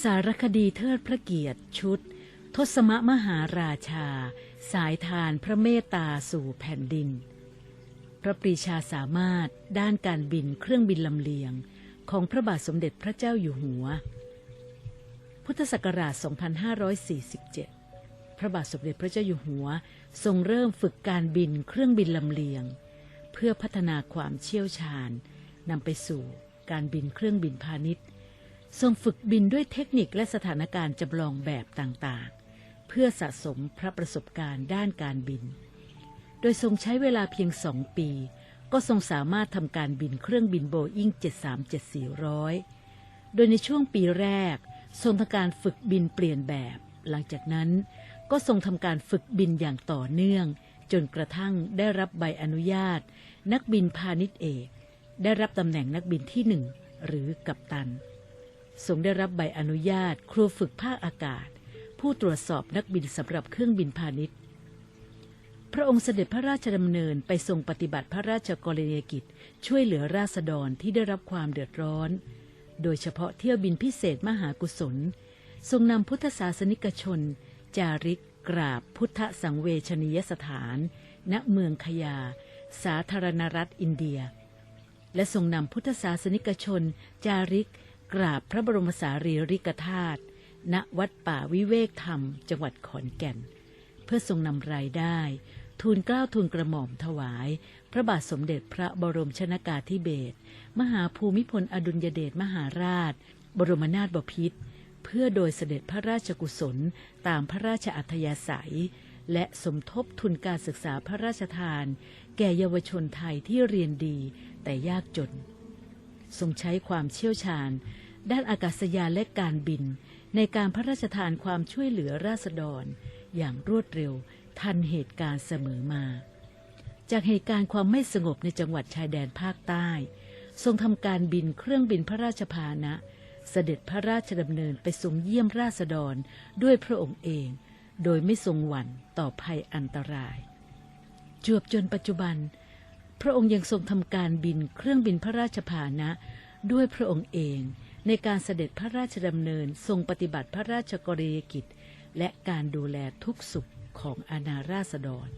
สารคดีเทิดพระเกียรติชุด ทศมมหาราชา สายทานพระเมตตาสู่แผ่นดิน พระปรีชาสามารถด้านการบินเครื่องบินลำเลียง ของพระบาทสมเด็จพระเจ้าอยู่หัว พุทธศักราช 2547 พระบาทสมเด็จพระเจ้าอยู่หัว ทรงเริ่มฝึกการบินเครื่องบินลำเลียง เพื่อพัฒนาความเชี่ยวชาญนำไปสู่การบินเครื่องบินพาณิชย์ ทรงฝึกบินด้วยเทคนิคและสถานการณ์จำลองแบบต่างๆ เพื่อสะสมพระประสบการณ์ด้านการบิน โดยทรงใช้เวลาเพียงสองปี ก็ทรงสามารถทำการบินเครื่องบินโบอิ้ง737-400 โดยในช่วงปีแรก ทรงทำการฝึกบินเปลี่ยนแบบ หลังจากนั้นก็ทรงทำการฝึกบินอย่างต่อเนื่อง จนกระทั่งได้รับใบอนุญาต นักบินพาณิชย์เอก ได้รับตำแหน่งนักบินที่หนึ่งหรือกัปตัน ทรงได้รับใบอนุญาต ครูฝึกภาคอากาศ ผู้ตรวจสอบนักบินสำหรับเครื่องบินพาณิชย์ พระองค์เสด็จพระราชดำเนินไปทรงปฏิบัติพระราชกรณียกิจ ช่วยเหลือราษฎรที่ได้รับความเดือดร้อน โดยเฉพาะเที่ยวบินพิเศษมหากุศล ทรงนำพุทธศาสนิกชน จาริก กราบพุทธสังเวชนียสถาน ณเมืองขยา สาธารณรัฐอินเดีย และทรงนำพุทธศาสนิกชน จาริก กราบพระบรมสารีริกธาตุณวัดป่าวิเวกธรรม จังหวัดขอนแก่น เพื่อทรงนำรายได้ ทูลเกล้าทูลกระหม่อมถวาย พระบาทสมเด็จพระบรมชนากาธิเบศรมหาภูมิพลอดุลยเดชมหาราช บรมนาถบพิตรเพื่อโดยเสด็จพระราชกุศลตามพระราชอัธยาศัย และสมทบทุนการศึกษาพระราชทาน แก่เยาวชนไทยที่เรียนดีแต่ยากจน ทรงใช้ความเชี่ยวชาญ ด้านอากาศยานและการบิน ในการพระราชทานความช่วยเหลือราษฎร อย่างรวดเร็วทันเหตุการณ์เสมอมา จากเหตุการณ์ความไม่สงบในจังหวัดชายแดนภาคใต้ ทรงทำการบินเครื่องบินพระราชพานะ เสด็จพระราชดำเนินไปทรงเยี่ยมราษฎรด้วยพระองค์เอง โดยไม่ทรงหวั่นต่อภัยอันตราย จวบจนปัจจุบัน พระองค์ยังทรงทำการบินเครื่องบินพระราชพาหนะ ด้วยพระองค์เองในการเสด็จพระราชดำเนินทรงปฏิบัติพระราชกรณียกิจ และการดูแลทุกสุขของอาณาราษฎร